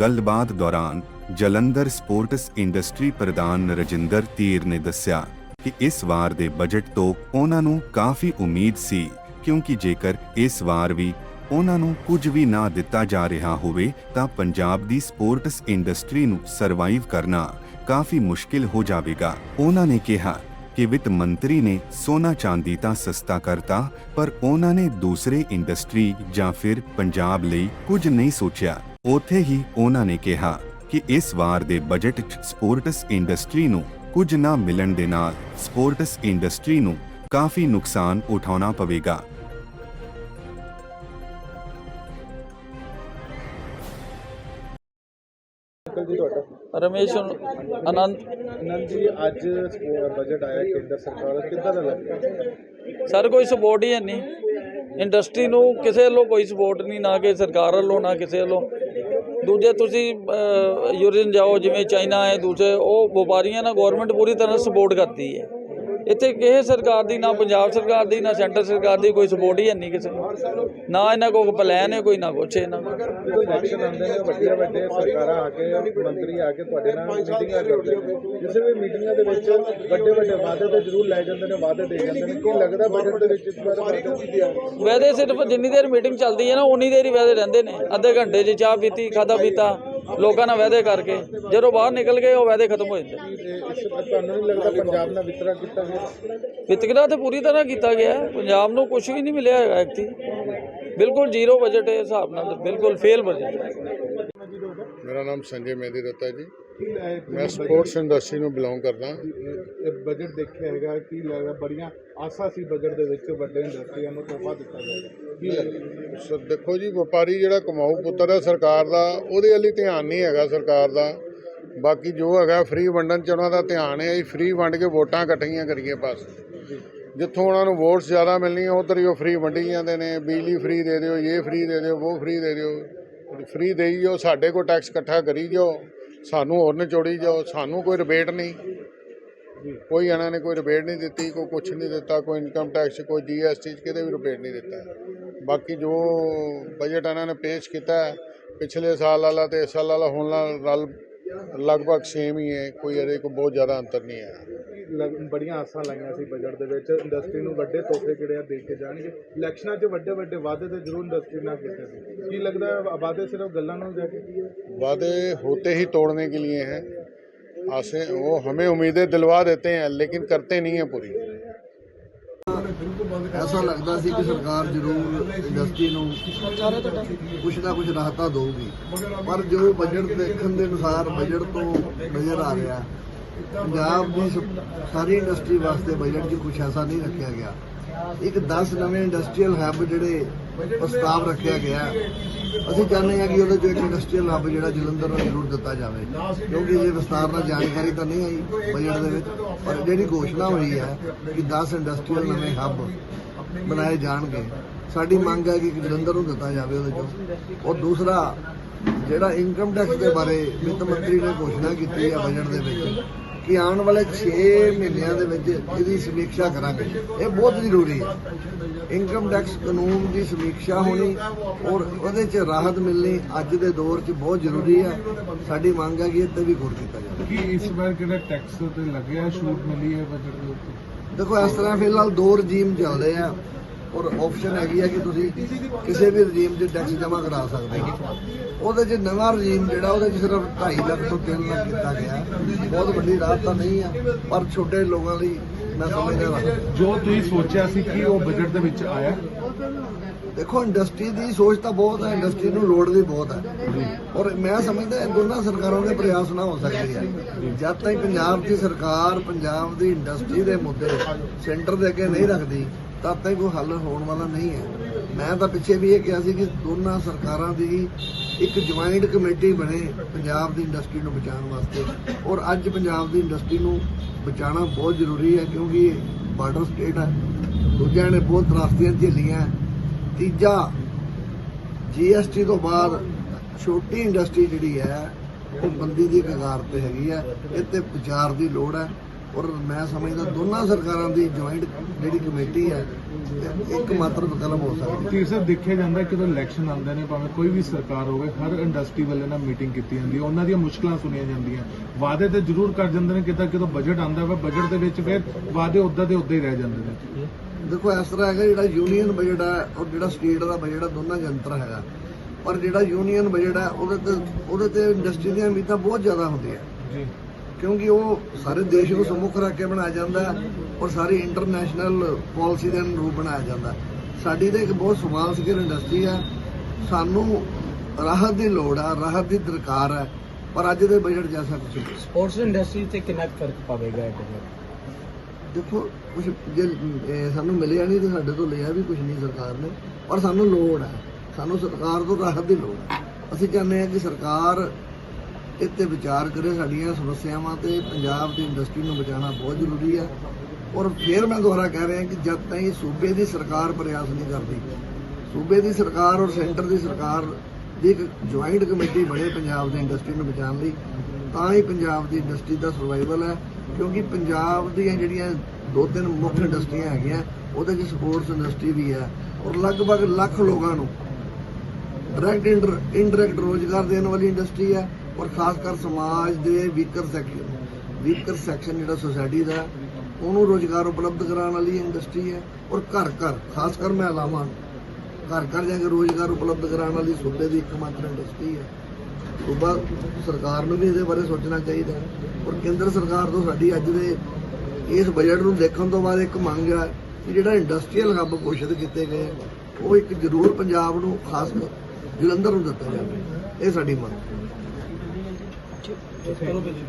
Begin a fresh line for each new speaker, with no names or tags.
ਗੱਲਬਾਤ ਦੌਰਾਨ Jalandhar sports industry ਪ੍ਰਧਾਨ ਰਜਿੰਦਰ ਤੀਰ ਨੇ ਦੱਸਿਆ ਕਿ ਇਸ ਵਾਰ ਦੇ ਬਜਟ ਤੋਂ ਉਹਨਾਂ ਨੂੰ ਕਾਫੀ ਉਮੀਦ ਸੀ, ਕਿਉਂਕਿ ਜੇਕਰ ਇਸ ਵਾਰ ਵੀ ਉਹਨਾਂ ਨੂੰ ਕੁਝ ਵੀ ਨਾ ਦਿੱਤਾ ਜਾ ਰਿਹਾ ਹੋਵੇ, ਤਾਂ ਪੰਜਾਬ ਦੀ ਸਪੋਰਟਸ ਇੰਡਸਟਰੀ ਨੂੰ ਸਰਵਾਈਵ ਕਰਨਾ ਕਾਫੀ ਮੁਸ਼ਕਿਲ ਹੋ ਜਾਵੇਗਾ। ਉਹਨਾਂ ਨੇ ਕਿਹਾ ਕਿ ਵਿੱਤ ਮੰਤਰੀ ਨੇ ਸੋਨਾ ਚਾਂਦੀ ਤਾਂ ਸਸਤਾ ਕਰਤਾ, ਪਰ ਉਹਨਾਂ ਨੇ ਦੂਸਰੇ ਇੰਡਸਟਰੀ ਜਾਂ ਫਿਰ ਪੰਜਾਬ ਲਈ ਕੁਝ ਨਹੀਂ ਸੋਚਿਆ। ਉੱਥੇ ਹੀ ਉਹਨਾਂ ਨੇ ਕਿਹਾ ਕਿ ਇਸ ਵਾਰ ਦੇ ਬਜਟ 'ਚ ਸਪੋਰਟਸ ਇੰਡਸਟਰੀ ਨੂੰ ਕੁਝ ਨਾ ਮਿਲਣ ਦੇ ਨਾਲ ਸਪੋਰਟਸ ਇੰਡਸਟਰੀ ਨੂੰ ਕਾਫੀ ਨੁਕਸਾਨ ਉਠਾਉਣਾ ਪਵੇਗਾ।
ਅੰਕਲ ਜੀ ਤੁਹਾਡਾ
ਰਮੇਸ਼ ਆਨੰਦ
ਅਨੰਦ ਜੀ ਅੱਜ ਬਜਟ ਆਇਆ ਕੇਂਦਰ ਸਰਕਾਰ ਦਾ। ਕਿੱਦਾਂ ਦਾ ਲੱਗਦਾ
ਸਰ ਕੋਈ ਸਪੋਰਟ ਹੀ ਹੈ ਨਹੀਂ। ਇੰਡਸਟਰੀ ਨੂੰ ਕਿਸੇ ਵੱਲੋਂ ਕੋਈ ਸਪੋਰਟ ਨਹੀਂ ਨਾ ਕਿ ਸਰਕਾਰ ਵੱਲੋਂ ਨਾ ਕਿਸੇ ਵੱਲੋਂ। ਦੂਜੇ ਤੁਸੀਂ ਯੂਰਪੀਅਨ ਜਾਓ, ਜਿਵੇਂ ਚਾਈਨਾ ਹੈ ਦੂਸਰੇ ਉਹ ਵਪਾਰੀਆਂ ਨਾਲ ਗਵਰਨਮੈਂਟ ਪੂਰੀ ਤਰ੍ਹਾਂ ਸਪੋਰਟ ਕਰਦੀ ਹੈ। ਇੱਥੇ ਕਿਸੇ ਸਰਕਾਰ ਦੀ, ਨਾ ਪੰਜਾਬ ਸਰਕਾਰ ਦੀ, ਨਾ ਸੈਂਟਰ ਸਰਕਾਰ ਦੀ ਕੋਈ ਸਪੋਰਟ ਹੀ ਹੈ ਨਹੀਂ ਕਿਸੇ ਨੂੰ। ਨਾ ਇਹਨਾਂ ਕੋਲ ਪਲਾਨ ਹੈ, ਕੋਈ ਨਾ ਕੁਛ ਇਹਨਾਂ ਕੋਲ।
ਇਲੈਕਸ਼ਨ ਆਉਂਦੇ ਨੇ ਵੱਡੀਆਂ ਵੱਡੇ ਸਰਕਾਰਾਂ ਆ ਕੇ ਮੰਤਰੀ ਆ ਕੇ ਤੁਹਾਡੇ ਨਾਲ ਮੀਟਿੰਗਾਂ ਕਰਦੇ ਨੇ ਕਿਸੇ ਵੀ ਮੀਟਿੰਗਾਂ ਦੇ ਵਿੱਚ ਵੱਡੇ ਵੱਡੇ ਵਾਅਦੇ ਤੇ ਜ਼ਰੂਰ ਲੈ ਜਾਂਦੇ ਨੇ ਵਾਅਦੇ ਦੇ ਜਾਂਦੇ ਨੇ ਕੀ ਲੱਗਦਾ ਬਜਟ ਦੇ ਵਿੱਚ ਇਸ ਵਾਰ
ਵੈਦੇ ਸਿਰਫ ਜਿੰਨੀ ਦੇਰ ਮੀਟਿੰਗ ਚੱਲਦੀ ਹੈ ਨਾ, ਉਨੀ ਦੇਰ ਹੀ ਵੈਦੇ ਰਹਿੰਦੇ ਨੇ। ਅੱਧੇ ਘੰਟੇ 'ਚ ਚਾਹ ਪੀਤੀ ਖਾਦਾ ਪੀਤਾ। ਲੋਕਾਂ ਨਾਲ ਵੈਦੇ ਕਰਕੇ ਜਦੋਂ ਬਾਹਰ ਨਿਕਲ ਗਏ ਉਹ ਵੈਦੇ ਖਤਮ ਹੋ ਜਾਂਦੇ।
ਤੁਹਾਨੂੰ ਨਹੀਂ ਲੱਗਦਾ ਪੰਜਾਬ ਨਾਲ ਵਿਤਕਰਾ ਕੀਤਾ ਗਿਆ?
ਵਿਤਕਰਾ ਤੇ ਪੂਰੀ ਤਰ੍ਹਾਂ ਕੀਤਾ ਗਿਆ। ਪੰਜਾਬ ਨੂੰ ਕੁਝ ਵੀ ਨਹੀਂ ਮਿਲਿਆ ਹੈਗਾ ਐਕਤੀ ਬਿਲਕੁਲ ਜ਼ੀਰੋ ਬਜਟ ਹੈ ਹਿਸਾਬ ਨਾਲ ਤੇ ਬਿਲਕੁਲ ਫੇਲ ਬਜਟ
ਮੇਰਾ ਨਾਮ ਸੰਜੇ ਮੇਦੀ ਦੱਤਾ ਜੀ।
ਕੀ
ਮੈਂ ਸਪੋਰਟਸ ਇੰਡਸਟਰੀ ਨੂੰ ਬਿਲੋਂਗ ਕਰਦਾ।
ਇਹ ਬਜਟ ਦੇਖਿਆ ਹੈਗਾ ਕੀ ਲੱਗਦਾ ਬੜੀਆਂ ਆਸਾਂ ਸੀ ਬਜਟ ਦੇ ਵਿੱਚ ਵੱਡੇ ਇੰਡਸਟਰੀਆਂ ਨੂੰ ਤੋਹਫਾ ਦਿੱਤਾ ਜਾਏਗਾ ਕੀ ਲੱਗਦਾ?
ਸਰ ਦੇਖੋ ਜੀ ਵਪਾਰੀ ਜਿਹੜਾ ਕਮਾਊ ਪੁੱਤਰ ਹੈ ਸਰਕਾਰ ਦਾ ਉਹਦੇ ਹੀ ਧਿਆਨ ਨਹੀਂ ਹੈਗਾ ਸਰਕਾਰ ਦਾ। ਬਾਕੀ ਜੋ ਹੈਗਾ ਫ੍ਰੀ ਵੰਡਣ ਚ ਉਹਨਾਂ ਦਾ ਧਿਆਨ ਹੈ ਅਸੀਂ ਫ੍ਰੀ ਵੰਡ ਕੇ ਵੋਟਾਂ ਇਕੱਠੀਆਂ ਕਰੀਏ ਬਸ। ਜਿੱਥੋਂ ਉਹਨਾਂ ਨੂੰ ਵੋਟਸ ਜ਼ਿਆਦਾ ਮਿਲਣੀਆਂ ਉਧਰ ਹੀ ਉਹ ਫ੍ਰੀ ਵੰਡੀ ਜਾਂਦੇ ਨੇ। ਬਿਜਲੀ ਫ੍ਰੀ ਦੇ ਦਿਓ ਇਹ ਫ੍ਰੀ ਦੇ ਦਿਓ ਉਹ ਫ੍ਰੀ ਦੇ ਦਿਓ। ਫ੍ਰੀ ਦੇਈ ਜਾਓ ਸਾਡੇ ਕੋਲ ਟੈਕਸ ਇਕੱਠਾ ਕਰੀ ਜਾਓ। ਸਾਨੂੰ ਹੋਰ ਨਿਚੋੜੀ ਜਾਓ ਸਾਨੂੰ ਕੋਈ ਰਿਬੇਟ ਨਹੀਂ। ਕੋਈ ਇਹਨਾਂ ਨੇ ਕੋਈ ਰਿਬੇਟ ਨਹੀਂ ਦਿੱਤੀ, ਕੋਈ ਕੁਛ ਨਹੀਂ ਦਿੱਤਾ, ਕੋਈ ਇਨਕਮ ਟੈਕਸ ਕੋਈ ਜੀਐਸਟੀ ਚ ਕਿਤੇ ਵੀ ਰਿਬੇਟ ਨਹੀਂ ਦਿੱਤਾ। ਬਾਕੀ ਜੋ ਬਜਟ ਇਹਨਾਂ ਨੇ ਪੇਸ਼ ਕੀਤਾ, ਪਿਛਲੇ ਸਾਲ ਵਾਲਾ ਤੇ ਇਸ ਸਾਲ ਵਾਲਾ ਹੁਣ ਨਾਲ ਰਲ ਲਗਭਗ ਸੇਮ ਹੀ ਹੈ, ਕੋਈ ਇਹਦੇ ਕੋਈ ਬਹੁਤ ਜ਼ਿਆਦਾ ਅੰਤਰ ਨਹੀਂ ਆਇਆ
ਲਗ- ਬੜੀਆਂ ਆਸਾਂ ਲਾਈਆਂ ਸੀ ਬਜਟ ਦੇ ਵਿੱਚ ਇੰਡਸਟਰੀ ਨੂੰ ਵੱਡੇ ਤੋਹਫੇ ਜਿਹੜੇ ਆ ਦੇ ਕੇ ਜਾਣਗੇ ਇਲੈਕਸ਼ਨਾਂ 'ਚ ਵੱਡੇ ਵੱਡੇ ਵਾਅਦੇ ਤੇ ਜ਼ਰੂਰ ਇੰਡਸਟਰੀ ਨਾਲ ਕੀਤੇ ਸੀ ਕੀ ਲੱਗਦਾ ਹੈ ਵਾਅਦੇ ਸਿਰਫ ਗੱਲਾਂ ਨੂੰ ਜਾ ਕੇ
वादे होते ही तोड़ने के लिए हैं आसे वो हमें उम्मीदें दिलवा देते हैं लेकिन करते नहीं हैं पूरी
ਐਸਾ ਲੱਗਦਾ ਸੀ ਕਿ ਸਰਕਾਰ ਜ਼ਰੂਰ ਇੰਡਸਟਰੀ ਨੂੰ ਕੁਛ ਨਾ ਕੁਛ ਰਾਹਤਾਂ ਦੇਊਗੀ ਪਰ ਜੋ ਬਜਟ ਦੇਖਣ ਦੇ ਅਨੁਸਾਰ ਬਜਟ ਤੋਂ ਨਜ਼ਰ ਆ ਰਿਹਾ ਪੰਜਾਬ ਦੀ ਸਾਰੀ ਇੰਡਸਟਰੀ ਵਾਸਤੇ ਬਜਟ 'ਚ ਕੁਛ ਐਸਾ ਨਹੀਂ ਰੱਖਿਆ ਗਿਆ। ਇੱਕ 10 ਨਵੇਂ ਇੰਡਸਟਰੀਅਲ ਹੱਬ ਜਿਹੜੇ ਪ੍ਰਸਤਾਵ ਰੱਖਿਆ ਗਿਆ ਅਸੀਂ ਚਾਹੁੰਦੇ ਹਾਂ ਕਿ ਉਹਦੇ 'ਚੋਂ ਇੱਕ ਇੰਡਸਟਰੀਅਲ ਹੱਬ ਜਿਹੜਾ ਜਲੰਧਰ ਨੂੰ ਜ਼ਰੂਰ ਦਿੱਤਾ ਜਾਵੇ। ਕਿਉਂਕਿ ਇਹ ਵਿਸਤਾਰ ਨਾਲ ਜਾਣਕਾਰੀ ਤਾਂ ਨਹੀਂ ਆਈ ਬਜਟ ਦੇ ਵਿੱਚ, ਪਰ ਜਿਹੜੀ ਘੋਸ਼ਣਾ ਹੋਈ ਹੈ ਕਿ 10 ਇੰਡਸਟਰੀਅਲ ਨਵੇਂ ਹੱਬ ਬਣਾਏ ਜਾਣਗੇ, ਸਾਡੀ ਮੰਗ ਹੈ ਕਿ ਜਲੰਧਰ ਨੂੰ ਦਿੱਤਾ ਜਾਵੇ ਉਹਦੇ 'ਚੋਂ। ਔਰ ਦੂਸਰਾ ਜਿਹੜਾ ਇਨਕਮ ਟੈਕਸ ਦੇ ਬਾਰੇ ਵਿੱਤ ਮੰਤਰੀ ਨੇ ਘੋਸ਼ਣਾ ਕੀਤੀ ਹੈ ਬਜਟ ਦੇ ਵਿੱਚ ਕਿ ਆਉਣ ਵਾਲੇ 6 ਮਹੀਨਿਆਂ ਦੇ ਵਿੱਚ ਇਹਦੀ ਸਮੀਖਿਆ ਕਰਾਂਗੇ। ਇਹ ਬਹੁਤ ਜ਼ਰੂਰੀ ਹੈ। ਇਨਕਮ ਟੈਕਸ ਕਾਨੂੰਨ ਦੀ ਸਮੀਖਿਆ ਹੋਣੀ ਔਰ ਉਹਦੇ 'ਚ ਰਾਹਤ ਮਿਲਣੀ ਅੱਜ ਦੇ ਦੌਰ 'ਚ ਬਹੁਤ ਜ਼ਰੂਰੀ ਹੈ ਸਾਡੀ ਮੰਗ ਹੈ ਕਿ ਇਹ ਤੇ ਵੀ ਗੌਰ ਕੀਤਾ ਜਾਵੇ।
ਕੀ ਇਸ ਵਾਰ ਕਿਹੜਾ ਟੈਕਸ ਤੇ ਲੱਗਿਆ ਛੂਟ ਮਿਲੀ ਹੈ ਬਜਟ ਦੇ ਉੱਤੇ?
ਦੇਖੋ ਇਸ ਤਰ੍ਹਾਂ ਫਿਲਹਾਲ ਦੋ ਰਜੀਮ ਚੱਲਦੇ ਆ ਔਰ ਆਪਸ਼ਨ ਹੈਗੀ ਆ ਕਿ ਤੁਸੀਂ ਕਿਸੇ ਵੀ ਰਜੀਮ 'ਚ ਟੈਕਸ ਜਮ੍ਹਾਂ ਕਰਾ ਸਕਦੇ ਹੋ। ਉਹਦੇ 'ਚ ਨਵਾਂ ਰਜੀਮ ਜਿਹੜਾ ਉਹਦੇ 'ਚ ਸਿਰਫ 2.5 ਲੱਖ ਤੋਂ 3 ਲੱਖ ਕੀਤਾ ਗਿਆ। ਬਹੁਤ ਵੱਡੀ ਰਾਹਤ ਤਾਂ ਨਹੀਂ ਆ ਪਰ ਛੋਟੇ ਲੋਕਾਂ ਲਈ ਮੈਂ ਸਮਝਦਾ ਹਾਂ
ਜੋ ਤੁਸੀਂ ਸੋਚਿਆ ਸੀ ਕਿ ਉਹ ਬਜਟ ਦੇ ਵਿੱਚ ਆਇਆ?
ਦੇਖੋ ਇੰਡਸਟਰੀ ਦੀ ਸੋਚ ਤਾਂ ਬਹੁਤ ਹੈ ਇੰਡਸਟਰੀ ਨੂੰ ਲੋੜ ਵੀ ਬਹੁਤ ਹੈ ਔਰ ਮੈਂ ਸਮਝਦਾ ਇਹ ਦੋਨਾਂ ਸਰਕਾਰਾਂ ਦੇ ਪ੍ਰਯਾਸ ਨਾ ਹੋ ਸਕਦੇ ਆ। ਜਦ ਤਾਈਂ ਪੰਜਾਬ ਦੀ ਸਰਕਾਰ ਪੰਜਾਬ ਦੀ ਇੰਡਸਟਰੀ ਦੇ ਮੁੱਦੇ ਸੈਂਟਰ ਦੇ ਅੱਗੇ ਨਹੀਂ ਰੱਖਦੀ ਤਦ ਤਾਈਂ ਕੋਈ ਹੱਲ ਹੋਣ ਵਾਲਾ ਨਹੀਂ ਹੈ। ਮੈਂ ਤਾਂ ਪਿੱਛੇ ਵੀ ਇਹ ਕਿਹਾ ਸੀ ਕਿ ਦੋਨਾਂ ਸਰਕਾਰਾਂ ਦੀ ਇੱਕ ਜੁਆਇੰਟ ਕਮੇਟੀ ਬਣੇ ਪੰਜਾਬ ਦੀ ਇੰਡਸਟਰੀ ਨੂੰ ਬਚਾਉਣ ਵਾਸਤੇ। ਔਰ ਅੱਜ ਪੰਜਾਬ ਦੀ ਇੰਡਸਟਰੀ ਨੂੰ ਬਚਾਉਣਾ ਬਹੁਤ ਜ਼ਰੂਰੀ ਹੈ ਕਿਉਂਕਿ ਬਾਰਡਰ ਸਟੇਟ ਹੈ। ਦੂਜਿਆਂ ਨੇ ਬਹੁਤ ਤਰਾਸਦੀਆਂ ਝੇਲੀਆਂ ਤੀਜਾ ਜੀਐਸਟੀ ਤੋਂ ਬਾਅਦ ਛੋਟੀ ਇੰਡਸਟਰੀ ਜਿਹੜੀ ਹੈ, ਉਹ ਬੰਦੀ ਦੀ ਕਗਾਰ ਤੇ ਹੈਗੀ ਹੈ। ਇਹ ਤੇ ਵਿਚਾਰ ਦੀ ਲੋੜ ਹੈ। ਔਰ ਮੈਂ ਸਮਝਦਾ ਦੋਨਾਂ ਸਰਕਾਰਾਂ ਦੀ ਜੁਆਇੰਟ ਜਿਹੜੀ ਕਮੇਟੀ ਹੈ ਇੱਕ ਮਾਤਰ ਵਿਕਲਪ ਹੋ ਸਕਦੀ ਹੈ।
ਕਿ ਸਰ ਦੇਖਿਆ ਜਾਂਦਾ ਕਿ ਜਦੋਂ ਇਲੈਕਸ਼ਨ ਆਉਂਦੇ ਨੇ ਭਾਵੇਂ ਕੋਈ ਵੀ ਸਰਕਾਰ ਹੋਵੇ ਹਰ ਇੰਡਸਟਰੀ ਵਾਲੇ ਨਾਲ ਮੀਟਿੰਗ ਕੀਤੀ ਜਾਂਦੀ ਹੈ ਉਹਨਾਂ ਦੀਆਂ ਮੁਸ਼ਕਲਾਂ ਸੁਣੀਆਂ ਜਾਂਦੀਆਂ ਵਾਅਦੇ ਤੇ ਜ਼ਰੂਰ ਕਰ ਜਾਂਦੇ ਨੇ ਕਿਤਾ ਕਿਦੋਂ ਬਜਟ ਆਉਂਦਾ ਵਾ ਬਜਟ ਦੇ ਵਿੱਚ ਫਿਰ ਵਾਅਦੇ ਉਦਾਂ ਦੇ ਉਦਾਂ ਹੀ ਰਹਿ ਜਾਂਦੇ ਨੇ।
ਦੇਖੋ ਇਸ ਤਰ੍ਹਾਂ ਹੈਗਾ ਜਿਹੜਾ ਯੂਨੀਅਨ ਬਜਟ ਹੈ ਔਰ ਜਿਹੜਾ ਸਟੇਟ ਦਾ ਬਜਟ ਹੈ ਦੋਨਾਂ 'ਚ ਅੰਤਰ ਹੈਗਾ। ਪਰ ਜਿਹੜਾ ਯੂਨੀਅਨ ਬਜਟ ਹੈ ਉਹਦੇ ਤੇ ਉਹਦੇ ਤੇ ਇੰਡਸਟਰੀ ਦੀਆਂ ਉਮੀਦਾਂ ਬਹੁਤ ਜ਼ਿਆਦਾ ਹੁੰਦੀਆਂ।
ਜੀ।
ਕਿਉਂਕਿ ਉਹ ਸਾਰੇ ਦੇਸ਼ ਨੂੰ ਸਮੁੱਖ ਰੱਖ ਕੇ ਬਣਾਇਆ ਜਾਂਦਾ ਔਰ ਸਾਰੀ ਇੰਟਰਨੈਸ਼ਨਲ ਪਾਲਿਸੀ ਦੇ ਅਨੁਰੂਪ ਬਣਾਇਆ ਜਾਂਦਾ। ਸਾਡੀ ਤਾਂ ਇੱਕ ਬਹੁਤ ਸਮਾਲ ਸਕਿਲ ਇੰਡਸਟਰੀ ਹੈ। ਸਾਨੂੰ ਰਾਹਤ ਦੀ ਲੋੜ ਹੈ ਰਾਹਤ ਦੀ ਦਰਕਾਰ ਹੈ। ਪਰ ਅੱਜ ਦੇ ਬਜਟ ਜੈਸਾ ਕੁਝ ਨਹੀਂ।
ਸਪੋਰਟਸ ਇੰਡਸਟਰੀ ਤੇ ਕਿੰਨਾ ਫ਼ਰਕ ਪਵੇਗਾ ਇਹ
ਦੇਖੋ ਕੁਝ ਜੇ ਸਾਨੂੰ ਮਿਲਿਆ ਨਹੀਂ ਤੇ ਸਾਡੇ ਤੋਂ ਲਿਆ ਵੀ ਕੁਝ ਨਹੀਂ ਸਰਕਾਰ ਨੇ। ਪਰ ਸਾਨੂੰ ਲੋੜ ਹੈ। ਸਾਨੂੰ ਸਰਕਾਰ ਤੋਂ ਰਾਹਤ ਦੀ ਲੋੜ ਹੈ। ਅਸੀਂ ਚਾਹੁੰਦੇ ਹਾਂ ਕਿ ਸਰਕਾਰ ਇੱਥੇ ਵਿਚਾਰ ਕਰੇ ਸਾਡੀਆਂ ਸਮੱਸਿਆਵਾਂ ਤੇ ਪੰਜਾਬ ਦੀ ਇੰਡਸਟਰੀ ਨੂੰ ਬਚਾਉਣਾ ਬਹੁਤ ਜ਼ਰੂਰੀ ਹੈ ਔਰ ਫਿਰ ਮੈਂ ਦੁਬਾਰਾ ਕਹਿ ਰਿਹਾ ਕਿ ਜਦ ਤਾਈਂ ਸੂਬੇ ਦੀ ਸਰਕਾਰ ਪ੍ਰਯਾਸ ਨਹੀਂ ਕਰਦੀ, ਸੂਬੇ ਦੀ ਸਰਕਾਰ ਔਰ ਸੈਂਟਰ ਦੀ ਸਰਕਾਰ ਦੀ ਇੱਕ ਜੁਆਇੰਟ ਕਮੇਟੀ ਬਣੇ ਪੰਜਾਬ ਦੀ ਇੰਡਸਟਰੀ ਨੂੰ ਬਚਾਉਣ ਲਈ, ਤਾਂ ਹੀ ਪੰਜਾਬ ਦੀ ਇੰਡਸਟਰੀ ਦਾ ਸਰਵਾਈਵਲ ਹੈ। ਕਿਉਂਕਿ ਪੰਜਾਬ ਦੀਆਂ ਜਿਹੜੀਆਂ ਦੋ ਤਿੰਨ ਮੁੱਖ ਇੰਡਸਟਰੀਆਂ ਹੈਗੀਆਂ, ਉਹਦੇ 'ਚ ਸਪੋਰਟਸ ਇੰਡਸਟਰੀ ਵੀ ਹੈ। ਔਰ ਲਗਭਗ ਲੱਖ ਲੋਕਾਂ ਨੂੰ ਡਾਇਰੈਕਟ ਇਨਡਾਇਰੈਕਟ ਰੋਜ਼ਗਾਰ ਦੇਣ ਵਾਲੀ ਇੰਡਸਟਰੀ ਹੈ। ਔਰ ਖਾਸ ਕਰ ਸਮਾਜ ਦੇ ਵੀਕਰ ਸੈਕਸ਼ਨ ਵੀਕਰ ਸੈਕਸ਼ਨ ਜਿਹੜਾ ਸੋਸਾਇਟੀ ਦਾ, ਉਹਨੂੰ ਰੋਜ਼ਗਾਰ ਉਪਲਬਧ ਕਰਾਉਣ ਵਾਲੀ ਇੰਡਸਟਰੀ ਹੈ ਔਰ ਘਰ ਘਰ, ਖਾਸ ਕਰ ਮਹਿਲਾਵਾਂ ਘਰ ਘਰ ਜਾ ਕੇ ਰੋਜ਼ਗਾਰ ਉਪਲਬਧ ਕਰਾਉਣ ਵਾਲੀ ਸੂਬੇ ਦੀ ਇੱਕ ਮਾਤਰ ਇੰਡਸਟਰੀ ਹੈ ਸੂਬਾ ਸਰਕਾਰ ਨੂੰ ਵੀ ਇਹਦੇ ਬਾਰੇ ਸੋਚਣਾ ਚਾਹੀਦਾ ਹੈ ਔਰ ਕੇਂਦਰ ਸਰਕਾਰ ਤੋਂ ਸਾਡੀ ਅੱਜ ਦੇ ਇਸ ਬਜਟ ਨੂੰ ਦੇਖਣ ਤੋਂ ਬਾਅਦ ਇੱਕ ਮੰਗ ਹੈ ਕਿ ਜਿਹੜਾ ਇੰਡਸਟਰੀਅਲ ਹੱਬ ਘੋਸ਼ਿਤ ਕੀਤੇ ਗਏ ਉਹ ਇੱਕ ਜ਼ਰੂਰ ਪੰਜਾਬ ਨੂੰ, ਖਾਸ ਕਰ ਜਲੰਧਰ ਨੂੰ ਦਿੱਤਾ ਜਾਵੇ। ਇਹ ਸਾਡੀ ਮੰਗ ਹੈ। ਚਲੋ ਬਿੱਲੀ